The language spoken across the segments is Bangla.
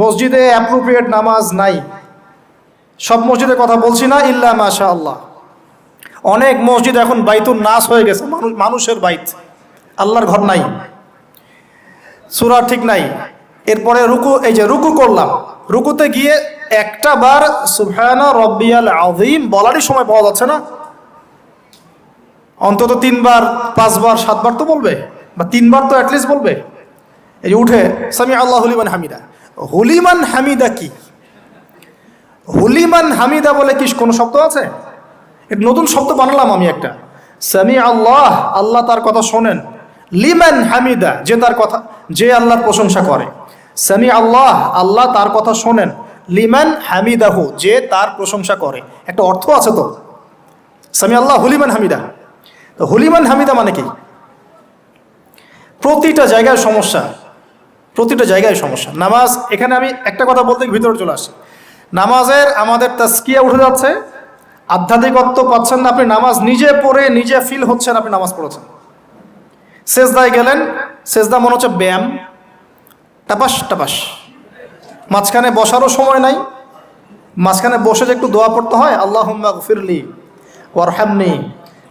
মসজিদে অ্যাপ্রোপ্রিয়েট নামাজ নাই। সব মসজিদের কথা বলছি না ইল্লা মাশা আল্লাহ অনেক মসজিদ এখন বাইতুল নাস হয়ে গেছে মানুষ মানুষের বাইত। আল্লাহর ঘর নাই। সুরা ঠিক নাই। এরপরে রুকু, এই যে রুকু করলাম। রুকুতে গিয়ে একটা বার সুবহানা রব্বিয়াল আযীম বলারই সময় পাওয়া যাচ্ছে না। অন্তত তিনবার, পাঁচবার, সাতবার তো বলবে, বা তিনবার তো অ্যাটলিস্ট বলবে। এই যে উঠে সামি আল্লাহ হুলিমান হামিদা। হুলিমান হামিদা কি? হুলিমান হামিদা বলে কি কোনো শব্দ আছে? নতুন শব্দ বানালাম আমি একটা। সামি আল্লাহ আল্লাহ তার কথা শোনেন। লিমান হামিদা, যে তার কথা, যে আল্লাহর প্রশংসা করে। সামি আল্লাহ আল্লাহ তার কথা শোনেন। লিমান হামিদাহু, যে তার প্রশংসা করে। একটা অর্থ আছে তো। সামি আল্লাহ, হুলিমান হামিদা। তো হুলিমান হামিদা মানে কি? প্রতিটা জায়গায় সমস্যা। প্রতিটা জায়গায় সমস্যা। নামাজ, এখানে আমি একটা কথা বলতে ভিতরে চলে আসি। নামাজের আমাদের তাস্কিয়া উঠে যাচ্ছে। আধ্যাত্মিকত্ব পাচ্ছেন না আপনি, নামাজ নিজে পড়ে নিজে ফিল হচ্ছেন আপনি নামাজ পড়েছেন। সেজদায় গেলেন, সেজদা মনে হচ্ছে ব্যায়াম। টাপাস টাপাস। মাঝখানে বসারও সময় নাই। মাঝখানে বসে যে একটু দোয়া পড়তে হয় আল্লাহ ফিরলি ওয়ারহামনি।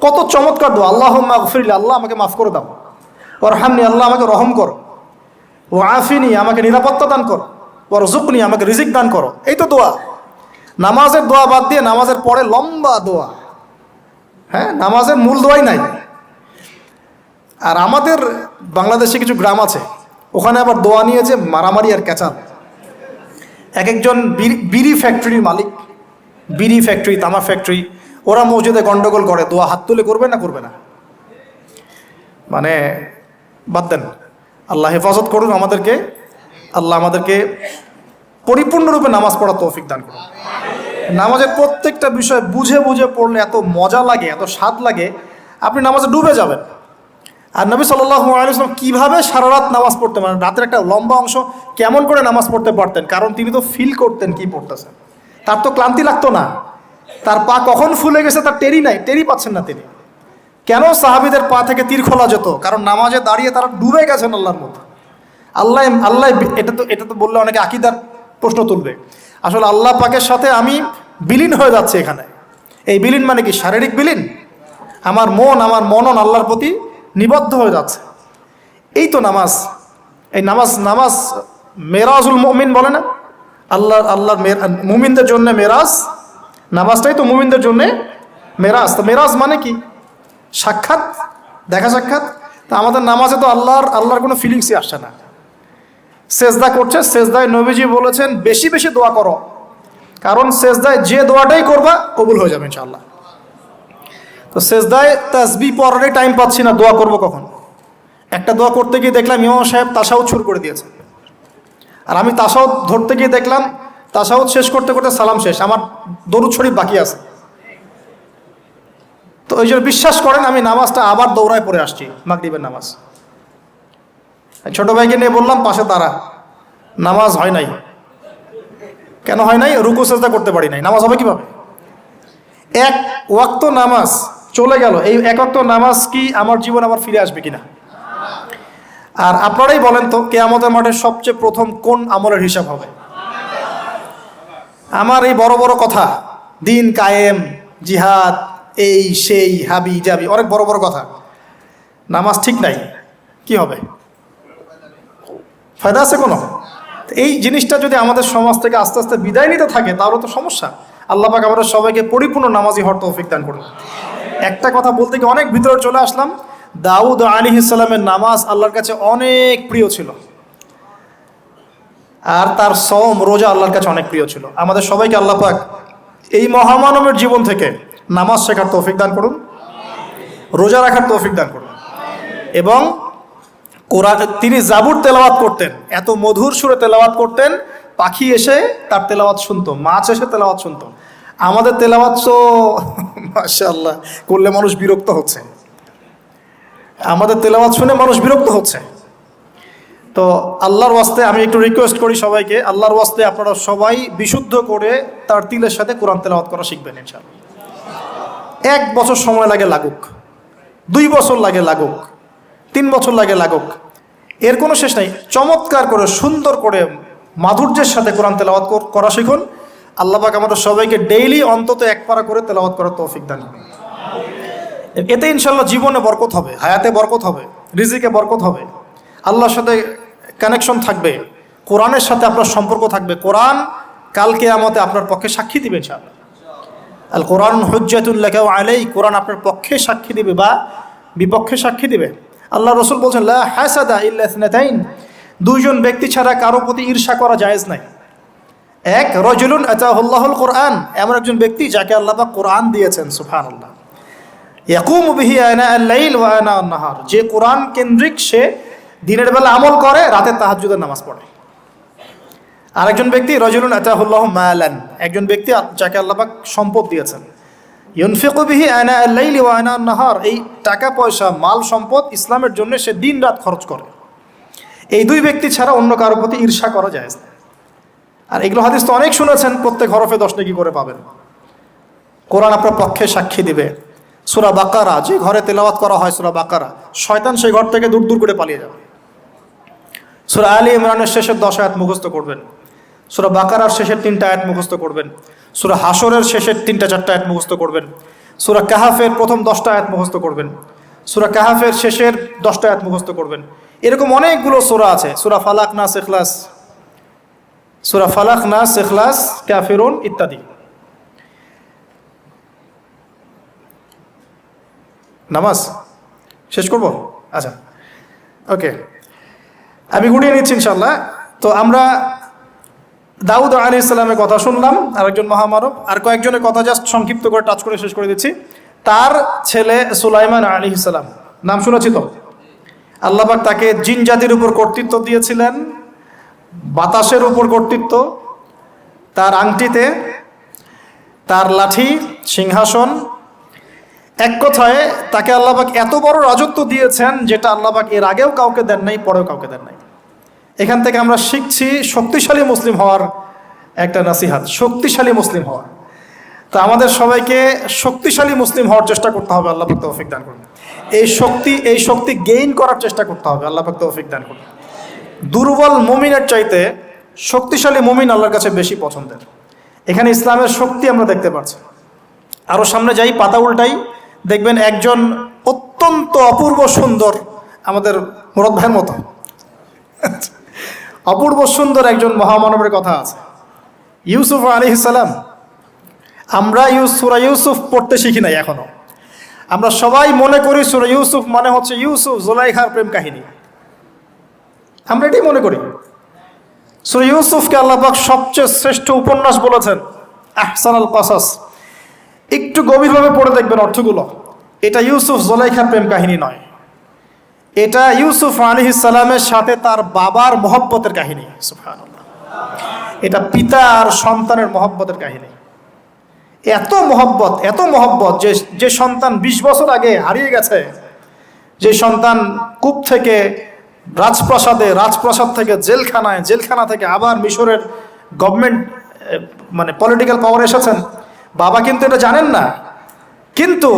কত চমৎকার দোয়া আল্লাহ ফিরলি আল্লাহ আমাকে মাফ করে দাও। ওয়ারহামনি, আল্লাহ আমাকে রহম করো। ও আফিনি আমাকে নিরাপত্তা দান করো। ওর জুকনি আমাকে রিজিক দান করো। এই তো দোয়া। নামাজের দোয়া বাদ দিয়ে নামাজের পরে লম্বা দোয়া। হ্যাঁ নামাজের মূল দোয়াই নাই। আর আমাদের বাংলাদেশে কিছু গ্রাম আছে, ওখানে আবার দোয়া নিয়েছে মারামারি আর ক্যাচাল। এক একজন বিড়ি- ফ্যাক্টরির মালিক, বিড়ি ফ্যাক্টরি, তামা ফ্যাক্টরি, ওরা মসজিদে গন্ডগোল করে, দোয়া হাত তুলে করবে না করবে না? মানে বাদ দেন। আল্লাহ হেফাজত করুন আমাদেরকে। আল্লাহ আমাদেরকে পরিপূর্ণরূপে নামাজ পড়া তৌফিক দান করুন নামাজের প্রত্যেকটা বিষয় বুঝে বুঝে পড়লে এত মজা লাগে, এত স্বাদ লাগে, আপনি নামাজে ডুবে যাবেন। আর নবী আলাইসলাম কীভাবে সারা রাত নামাজ পড়তে পারেন? রাতের একটা লম্বা অংশ কেমন করে নামাজ পড়তে পারতেন? কারণ তিনি তো ফিল করতেন কি পড়তেছেন। তার তো ক্লান্তি লাগতো না। তার পা কখন ফুলে গেছে তার টেরি নাই টেরি পাচ্ছেন না তিনি। কেন সাহাবিদের পা থেকে তীর খোলা যেত? কারণ নামাজে দাঁড়িয়ে তারা ডুবে গেছেন আল্লাহর মতো। আল্লাহ আল্লাহ এটা তো এটা তো বললে অনেকে আকিদার প্রশ্ন তুলবে। আসলে আল্লাহ পাকের সাথে আমি বিলীন হয়ে যাচ্ছে এখানে। এই বিলীন মানে কি? শারীরিক বিলীন? আমার মন, আমার মনন আল্লাহর প্রতি নিবদ্ধ হয়ে যাচ্ছে। এই তো নামাজ। এই নামাজ নামাজ মেরাজুল মমিন বলে না? আল্লাহ আল্লাহর মুমিনদের জন্য মেরাজ। নামাজটাই তো মুমিনদের জন্যে মেরাজ। তো মেরাজ মানে কি? সাক্ষাৎ? দেখা সাক্ষাৎ? তা আমাদের নামাজে তো আল্লাহর আল্লাহর কোনো ফিলিংসই আসছে না। সেজদা করছে, সেজদায় নবীজি বলেছেন, বেশি বেশি দোয়া করো। কারণ সেজদায় যে দোয়াটাই করবা, কবুল হয়ে যাবে ইনশাআল্লাহ। তো সেজদায় তাসবি পড়ারই টাইম পাচ্ছি না, দোয়া করব কখন? একটা দোয়া করতে গিয়ে দেখলাম ইমাম সাহেব তাসাউদ শুরু করে দিয়েছে। আর আমি তাসাউদ ধরতে গিয়ে দেখলাম, তাসাউদ শেষ করতে করতে সালাম শেষ। আমার দরুদ শরীফ বাকি আছে। তো ওই জন্য বিশ্বাস করেন, আমি নামাজটা আবার দৌড়ায় পড়ে আসছি, মাগরিবের নামাজ। ছোট ভাইকে নিয়ে বললাম, পাশে তারা নামাজ হয় নাই। কেন হয় নাই? রুকু চেষ্টা করতে পারি নাই। নামাজ হবে কীভাবে? এক ওয়াক্ত নামাজ চলে গেল। এই এক ওয়াক্ত নামাজ কি আমার জীবন আবার ফিরে আসবে কিনা? আর আপনারাই বলেন তো কে আমাদের মাঠে সবচেয়ে প্রথম কোন আমলের হিসাব হবে? আমার এই বড় বড় কথা, দিন কায়েম, জিহাদ এই, সেই, হাবি, জাবি, অনেক বড় বড় কথা। নামাজ ঠিক নাই, কি হবে? ফায়দা আছে কোনো? এই জিনিসটা যদি আমাদের সমাজ থেকে আস্তে আস্তে বিদায় নিতে থাকে, তাহলে তো সমস্যা। আল্লাহ পাক আমাদের সবাইকে পরিপূর্ণ নামাজি হওয়ার তৌফিক দান করুন। একটা কথা বলতে গিয়ে অনেক ভিতরে চলে আসলাম। দাউদ আলী ইসলামের নামাজ আল্লাহর কাছে অনেক প্রিয় ছিল। আর তার সম রোজা আল্লাহর কাছে অনেক প্রিয় ছিল। আমাদের সবাইকে আল্লাহ পাক এই মহামানবের জীবন থেকে নামাজ শেখার তৌফিক দান করুন, রোজা রাখার তৌফিক দান করুন এবং কোরআন তিনি জাবুর তেলাওয়াত করতেন, এত মধুর সুরে তেলাওয়াত করতেন, পাখি এসে তার তেলাওয়াত শুনতো, মাছ এসে তেলাওয়াত শুনতো। আমাদের তেলাওয়াত তো, মাশাআল্লাহ, করলে মানুষ বিরক্ত হচ্ছে। আমাদের তেলাওয়াত শুনে মানুষ বিরক্ত হচ্ছে। তো আল্লাহর ওয়াস্তে আমি একটু রিকোয়েস্ট করি সবাইকে, আল্লাহর ওয়াস্তে আপনারা সবাই বিশুদ্ধ করে তার তিলের সাথে কোরআন তেলাওয়াত করা শিখবেন ইনশাআল্লাহ। এক বছর সময় লাগে লাগুক, দুই বছর লাগে লাগুক, তিন বছর লাগে লাগুক, এর কোনো শেষ নাই। চমৎকার করে, সুন্দর করে মাধুর্যের সাথে কোরআন তেলাওয়াত করা শিখুন। আল্লাহ পাক আমাদের সবাইকে ডেইলি অন্তত এক পারা করে তেলাওয়াত করার তৌফিক দান। এতে ইনশাল্লাহ জীবনে বরকত হবে, হায়াতে বরকত হবে, রিজিকে বরকত হবে। আল্লাহর সাথে কানেকশন থাকবে, কোরআনের সাথে আপনার সম্পর্ক থাকবে। কোরআন কালকে আমাতে আপনার পক্ষে সাক্ষী দিবে ইনশাআল্লাহ। আল কোরআন হজ্জাতুল্লাহ আলাই কোরআন আপনার পক্ষে সাক্ষী দিবে বা বিপক্ষে সাক্ষী দিবে। আল্লাহ রসুল বলছেন, লা হাসাদা ইল্লা ইসনাতাইন দুইজন ব্যক্তি ছাড়া কারও প্রতি ঈর্ষা করা জায়েজ নাই। এক, রজুলুন আতাহুল্লাহুল কোরআন, এমন একজন ব্যক্তি যাকে আল্লাহ পাক কোরআন দিয়েছেন, সুবহানাল্লাহ। ইয়াকুম বিহি আনা আল-লাইল আন-নাহার, যে কোরআন কেন্দ্রিক সে দিনের বেলা আমল করে, রাতে তাহাজ্জুদের নামাজ পড়ে। আরেকজন ব্যক্তি, রজুলুন আতাহুল্লাহ মালান। একজন ব্যক্তি যাকে আল্লাপাক সম্পদ দিয়েছেন। ইউনফিকু আয়না আল-লাইল ওয়া আন-নাহার। এই টাকা, পয়সা, মাল, সম্পদ ইসলামের জন্য সে দিন রাত খরচ করে। এই দুই ব্যক্তি ছাড়া অন্য কারোর প্রতি ঈর্ষা করা যায় আর এগুলো হাদিস তো অনেক শুনেছেন, প্রত্যেক হরফে দশ নাকি করে পাবেন। কোরআন আপনার পক্ষে সাক্ষী দিবে। সুরা বাকারা, যে ঘরে তেলাওয়াত করা হয় সুরা বাকারা, শয়তান সেই ঘর থেকে দূর দূর করে পালিয়ে যাবে। সুরা আলী ইমরানের শেষের দশ আয়াত মুখস্থ করবেন। সুরা বাকারার শেষের তিনটা আয়াত মুখস্থ করবেন। সুরা হাসরের শেষের তিনটা চারটা আয়াত মুখস্থ করবেন। সুরা কাহাফের প্রথম দশটা আয়াত মুখস্থ করবেন। সুরা কাহাফের শেষের দশটা আয়াত মুখস্থ করবেন। এরকম অনেকগুলো সুরা আছে। সুরা ফালাক না শেখলাস সুরা ফালাক না শেখলাস ক্যাফেরুন ইত্যাদি। নামাজ শেষ করব? আচ্ছা। ওকে। আমি গুড়িয়ে নিচ্ছি ইনশাল্লাহ তো আমরা দাউদ আলী ইসলামের কথা শুনলাম, আরেকজন মহামানব, আর কয়েকজনের কথা জাস্ট সংক্ষিপ্ত করে টাচ করে শেষ করে দিচ্ছি। তার ছেলে সুলাইমান আলী ইসলাম নাম শুনেছি তো? আল্লাহবাক তাকে জিন জাতির উপর কর্তৃত্ব দিয়েছিলেন, বাতাসের উপর কর্তৃত্ব, তার আংটিতে, তার লাঠি, সিংহাসন। এক কথায়, তাকে আল্লাহবাক এত বড় রাজত্ব দিয়েছেন যেটা আল্লাহবাক এর আগেও কাউকে দেন নাই, পরেও কাউকে দেন নাই। এখান থেকে আমরা শিখছি শক্তিশালী মুসলিম হওয়ার একটা নাসিহাত, শক্তিশালী মুসলিম হওয়া। তো আমাদের সবাইকে শক্তিশালী মুসলিম হওয়ার চেষ্টা করতে হবে, আল্লাহ পাক তৌফিক দান করুন। এই শক্তি এই শক্তি গেইন করার চেষ্টা করতে হবে, আল্লাহ পাক তৌফিক দান করুন। দুর্বল মুমিনের চাইতে শক্তিশালী মমিন আল্লাহর কাছে বেশি পছন্দের। এখানে ইসলামের শক্তি আমরা দেখতে পাচ্ছি। আরও সামনে যাই, পাতা উল্টাই। দেখবেন একজন অত্যন্ত অপূর্ব সুন্দর আমাদের মুরদ ভাইয়ের মতো। অপূর্ব সুন্দর একজন মহামানবের কথা আছে। ইউসুফ আলী সালাম, আমরা সুরা ইউসুফ পড়তে শিখি নাই এখনও। আমরা সবাই মনে করি সুরা ইউসুফ মানে হচ্ছে ইউসুফ জোলাইখার প্রেম কাহিনী। আমরা এটাই মনে করি। সুরা ইউসুফকে আল্লাহবাক সবচেয়ে শ্রেষ্ঠ উপন্যাস বলেছেন আহসান আল কাসাস একটু গভীরভাবে পড়ে দেখবেন অর্থগুলো। এটা ইউসুফ জোলাইখার প্রেম কাহিনী নয়। এটা ইউসুফ আলী সালামের সাথে তার বাবার মহব্বতের কাহিনী। এটা পিতা আর সন্তানের মহব্বতের কাহিনী। এত মহব্বত এত মহব্বত যে যে সন্তান ২০ বছর আগে হারিয়ে গেছে, যে সন্তান কূপ থেকে রাজপ্রাসাদে, রাজপ্রাসাদ থেকে জেলখানায়, জেলখানা থেকে আবার মিশরের গভর্নমেন্ট মানে পলিটিক্যাল পাওয়ার এসেছেন, বাবা কিন্তু এটা জানেন না। কিন্তু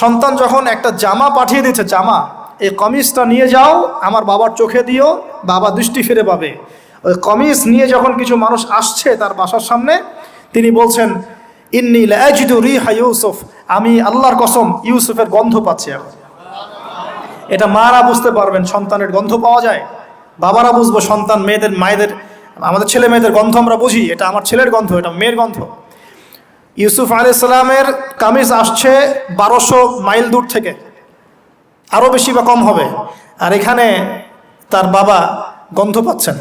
সন্তান যখন একটা জামা পাঠিয়ে দিচ্ছে জামা এই কমিজটা নিয়ে যাও, আমার বাবার চোখে দিও, বাবা দৃষ্টি ফিরে পাবে। ওই কমিজ নিয়ে যখন কিছু মানুষ আসছে তার বাসার সামনে, তিনি বলছেন, ইন্নি লাজিদু রিহা ইউসুফ, আমি আল্লাহর কসম ইউসুফের গন্ধ পাচ্ছি এখন। এটা মারা বুঝতে পারবেন, সন্তানের গন্ধ পাওয়া যায়। বাবারা বুঝব সন্তান, মেয়েদের, মায়েদের, আমাদের ছেলে মেয়েদের গন্ধ আমরা বুঝি, এটা আমার ছেলের গন্ধ, এটা মেয়ের গন্ধ। ইউসুফ আলি সাল্লামের কামিজ আসছে বারোশো মাইল দূর থেকে। আরও বেশি বা কম হবে। আর এখানে তার বাবা গন্ধ পাচ্ছেন।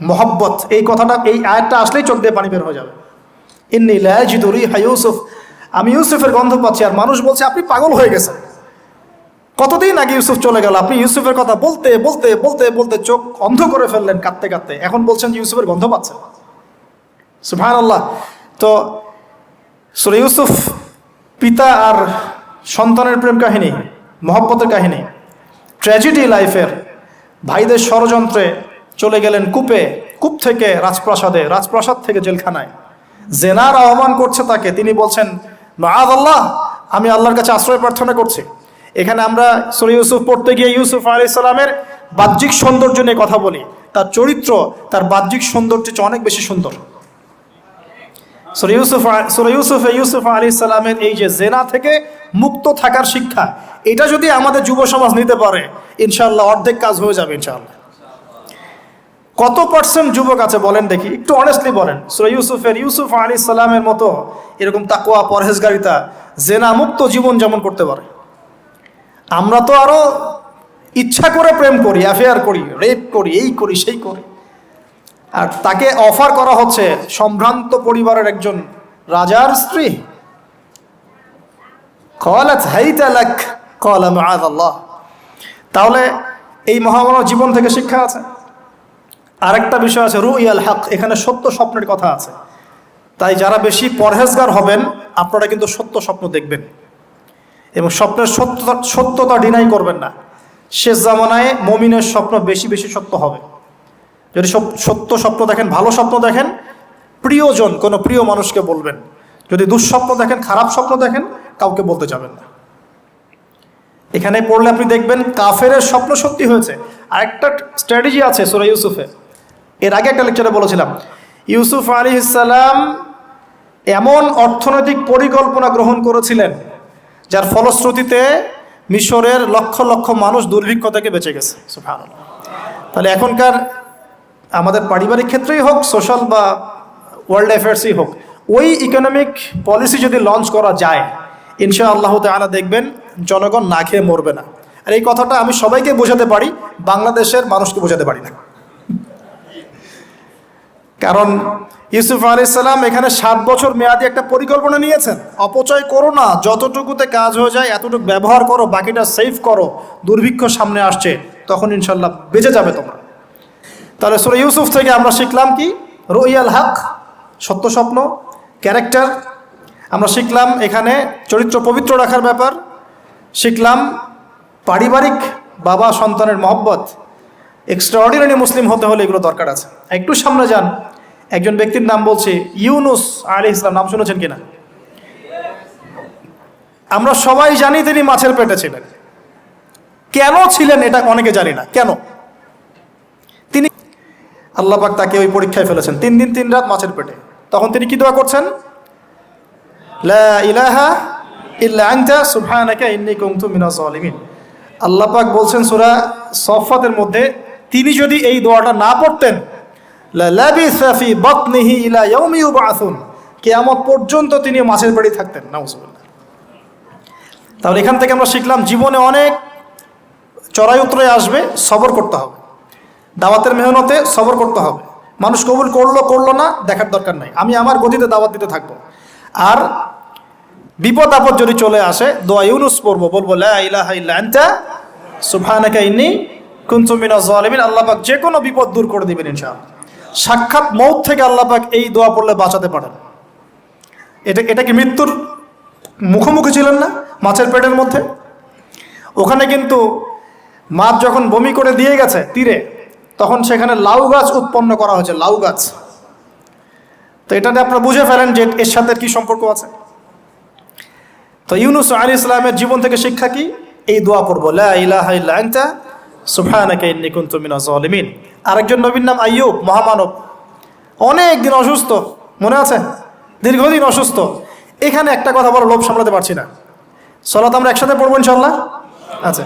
মহব্বত, এই কথাটা, এই আয়াতটা আসলেই চোখ দিয়ে পানি বের হয়ে যাবে। ইন্নি লাজিদুরি হা ইউসুফ। আমি ইউসুফের গন্ধ পাচ্ছি আর মানুষ বলছে, আপনি পাগল হয়ে গেছেন। কতদিন আগে ইউসুফ চলে গেল? আপনি ইউসুফের কথা বলতে বলতে বলতে বলতে চোখ অন্ধ করে ফেললেন কাঁদতে কাঁদতে। এখন বলছেন যে ইউসুফের গন্ধ পাচ্ছেন সুফান আল্লাহ তো সুরে ইউসুফ, পিতা আর সন্তানের প্রেম কাহিনী। মহব্বতের কাহিনী। ট্র্যাজেডি লাইফের ভাইদের ষড়যন্ত্রে চলে গেলেন কূপে, কূপ থেকে রাজপ্রাসাদে, রাজপ্রাসাদ থেকে জেলখানায়। জেনার আহ্বান করছে তাকে। তিনি বলছেন, মাআদ আল্লাহ, আমি আল্লাহর কাছে আশ্রয় প্রার্থনা করছি। এখানে আমরা সুরে ইউসুফ পড়তে গিয়ে ইউসুফ আলি সাল্লামের বাহ্যিক সৌন্দর্য নিয়ে কথা বলি। তার চরিত্র, তার বাহ্যিক সৌন্দর্য অনেক বেশি সুন্দর। ইউসুফ ইউসুফ আলী সালামের এই যে জেনা থেকে মুক্ত থাকার শিক্ষা, এটা যদি আমাদের যুব সমাজ নিতে পারে ইনশাল্লাহ অর্ধেক কাজ হয়ে যাবে ইনশাল্লাহ কত পার্সেন্ট যুবক আছে বলেন দেখি, একটু অনেস্টলি বলেন। সুরা ইউসুফের ইউসুফ আলী সালামের মতো এরকম তাকুয়া পরহেজগারিতা, জেনা মুক্ত জীবন যেমন করতে পারে। আমরা তো আরও ইচ্ছা করে প্রেম করি অ্যাফেয়ার করি রেপ করি, এই করি, সেই করি। আর তাকে অফার করা হচ্ছে সম্ভ্রান্ত পরিবারের একজন রাজার স্ত্রী। আল্লাহ তাহলে এই মহামানব জীবন থেকে শিক্ষা আছে। আরেকটা বিষয় আছে রু ইয়াল হক, এখানে সত্য স্বপ্নের কথা আছে। তাই যারা বেশি পরহেজগার হবেন, আপনারা কিন্তু সত্য স্বপ্ন দেখবেন। এবং স্বপ্নের সত্যতা সত্যতা ডিনাই করবেন না। শেষ জামানায় মমিনের স্বপ্ন বেশি বেশি সত্য হবে। যদি সত্য স্বপ্ন দেখেন, ভালো স্বপ্ন দেখেন, প্রিয়জন, কোনো প্রিয় মানুষকে বলবেন। যদি দুঃস্বপ্ন দেখেন, খারাপ স্বপ্ন দেখেন, কাউকে বলতে যাবেন না। এখানে পড়লে আপনি দেখবেন, কাফেরের স্বপ্ন সত্যি হয়েছে। আরেকটা স্ট্র্যাটেজি আছে সোরা ইউসুফে। এর আগে একটা লেকচারে বলেছিলাম, ইউসুফ আলী ইসালাম এমন অর্থনৈতিক পরিকল্পনা গ্রহণ করেছিলেন, যার ফলশ্রুতিতে মিশরের লক্ষ লক্ষ মানুষ দুর্ভিক্ষ থেকে বেঁচে গেছে। তাহলে এখনকার আমাদের পারিবারিক ক্ষেত্রেই হোক সোশ্যাল বা ওয়ার্ল্ড অ্যাফেয়ার্সই হোক, ওই ইকোনমিক পলিসি যদি লঞ্চ করা যায় ইনশা আল্লাহ তালা দেখবেন জনগণ না খেয়ে মরবে না। আর এই কথাটা আমি সবাইকে বোঝাতে পারি, বাংলাদেশের মানুষকে বোঝাতে পারি না। কারণ ইউসুফ আলাইসাল্লাম এখানে সাত বছর মেয়াদি একটা পরিকল্পনা নিয়েছেন। অপচয় করো না, যতটুকুতে কাজ হয়ে যায়, এতটুকু ব্যবহার করো, বাকিটা সেভ করো, দুর্ভিক্ষ সামনে আসছে, তখন ইনশাল্লাহ বেঁচে যাবে তোমরা। তাহলে সুরা ইউসুফ থেকে আমরা শিখলাম কি? রইয়াল হক, সত্য স্বপ্ন, ক্যারেক্টার। আমরা শিখলাম এখানে চরিত্র পবিত্র রাখার ব্যাপার। শিখলাম পারিবারিক বাবা সন্তানের মহব্বত। এক্সট্রাঅর্ডিনারি মুসলিম হতে হলে এগুলো দরকার আছে। একটু সামনে যান। একজন ব্যক্তির নাম বলছে, ইউনুস আলী ইসলাম নাম শুনেছেন কিনা? আমরা সবাই জানি তিনি মাছের পেটে ছিলেন। কেন ছিলেন এটা অনেকে জানি না। কেন? আল্লাহ পাক তাকে ওই পরীক্ষায় ফেলেছেন। তিন দিন, তিন রাত মাছের পেটে। তখন তিনি কি দোয়া করছেন? লা ইলাহা ইল্লা আনতা, সুবহানাকা ইন্নী কুনতু মিনাজ জালিমিন। আল্লাহ পাক বলছেন, সূরা সফাতের মধ্যে তিনি যদি এই দোয়াটা না পড়তেন লাবিসা ফি বাতনিহি ইলা ইয়াউমি ইউবআসুন কিয়ামত পর্যন্ত তিনি মাছের পেটে থাকতেন। নাউজুবিল্লাহ। তাহলে এখান থেকে আমরা শিখলাম, জীবনে অনেক চড়াই উতরাই আসবে, সবর করতে হবে। দাওয়াতের মেহনতে সবর করতে হবে। মানুষ কবুল করল করল না, দেখার দরকার নাই। আমি আমার গতিতে দাওয়াত দিতে থাকব। আর বিপদ আপদ যদি চলে আসে, দোয়া ইউনুস পড়ব, বলব সুবহানাকা ইন্নী কুনতু মিনাজ জালিমিন আল্লাহ পাক যে কোনো বিপদ দূর করে দিবেন ইনশাআল্লাহ। সাক্ষাৎ মৌত থেকে আল্লাহ পাক এই দোয়া পড়লে বাঁচাতে পারেন। এটা এটা কি মৃত্যুর মুখোমুখি ছিলেন না, মাছের পেটের মধ্যে? ওখানে কিন্তু মাছ যখন বমি করে দিয়ে গেছে তীরে তখন সেখানে লাউ গাছ উৎপন্ন করা হয়েছে, লাউ গাছ। তো এটাতে আপনারা বুঝে ফেলেন যে এর সাথে কি সম্পর্ক আছে। তো ইউনুস আলী ইসলামের জীবন থেকে শিক্ষা কি? এই দোয়া পড়ব, লা ইলাহা ইল্লা আনতা, সুবহানাকা ইন্নী কুনতু মিনাজ জালিমিন আরেকজন নবীর নাম আইয়ুব, মহামানব। অনেক দিন অসুস্থ, মনে আছে? দীর্ঘদিন অসুস্থ। এখানে একটা কথা বড় লোভ সামলাতে পারছি না। সলাত আমরা একসাথে পড়ব ইনশাল্লাহ আচ্ছা।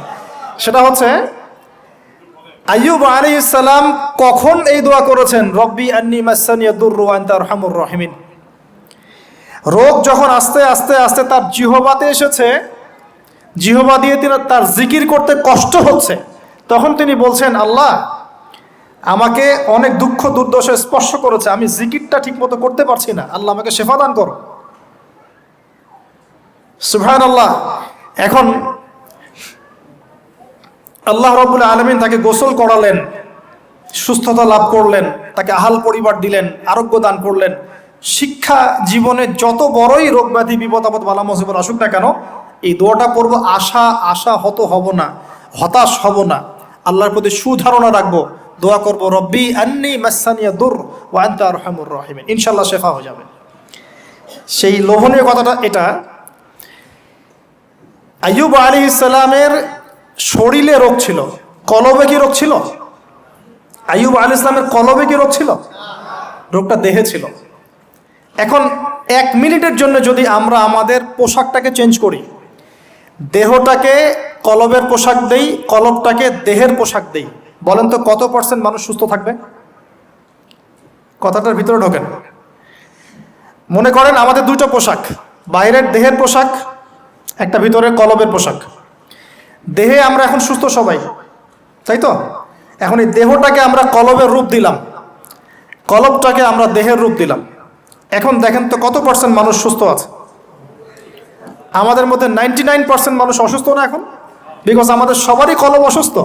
সেটা হচ্ছে আইয়ুব আলী ইসালাম কখন এই দোয়া করেছেন? রব্বি আন্নি মাসানিয়া দুর্রু আনতা রহমুর রহিমিন। রোগ যখন আস্তে আস্তে আস্তে তার জিহবাতে এসেছে, জিহবা দিয়ে তিনি তার জিকির করতে কষ্ট হচ্ছে, তখন তিনি বলছেন, আল্লাহ, আমাকে অনেক দুঃখ দুর্দশা স্পর্শ করেছে, আমি জিকিরটা ঠিক মতো করতে পারছি না। আল্লাহ, আমাকে শেফা দান করো। সুবহান আল্লাহ এখন আল্লাহ রবুল আলমিন তাকে গোসল করালেন, সুস্থতা লাভ করলেন, তাকে আহাল পরিবার দিলেন, আরোগ্য দান করলেন। শিক্ষা জীবনে যত বড়ই রোগ ব্যাধি, বিপদ আপদ, বালা মুসিবত আসুক না কেন, এই দোয়াটা পড়ব, আশা আশা হত হব না, হতাশ হব না। আল্লাহর প্রতি সুধারণা রাখব, দোয়া করব, রব্বি আন্নি মাসানিয়া দুর ও আন্তা রহমুর রহিমিন। ইনশাল্লাহ শেফা হয়ে যাবে। সেই লোভনীয় কথাটা এটা, আইয়ুব আলী ইসলামের শরীরে রোগ ছিল। কলবে কি রোগ ছিল? আইয়ুব আল ইসলামের কলবে কি রোগ ছিল? রোগটা দেহে ছিল। এখন এক মিনিটের জন্য যদি আমরা আমাদের পোশাকটাকে চেঞ্জ করি, দেহটাকে কলবের পোশাক দেই, কলবটাকে দেহের পোশাক দেই, বলেন তো কত পার্সেন্ট মানুষ সুস্থ থাকবে? কথাটার ভিতরে ঢোকেন। মনে করেন আমাদের দুটো পোশাক, বাইরের দেহের পোশাক, একটা ভিতরে কলবের পোশাক। দেহে আমরা এখন সুস্থ সবাই, তাই তো? এখন এই দেহটাকে আমরা কলবের রূপ দিলাম। কলবটাকে আমরা দেহের রূপ দিলাম। এখন দেখেন তো কত পার্সেন্ট মানুষ সুস্থ আছে? আমাদের মধ্যে নাইনটি নাইন পার্সেন্ট মানুষ অসুস্থ না এখন? বিকজ আমাদের সবারই কলব অসুস্থ।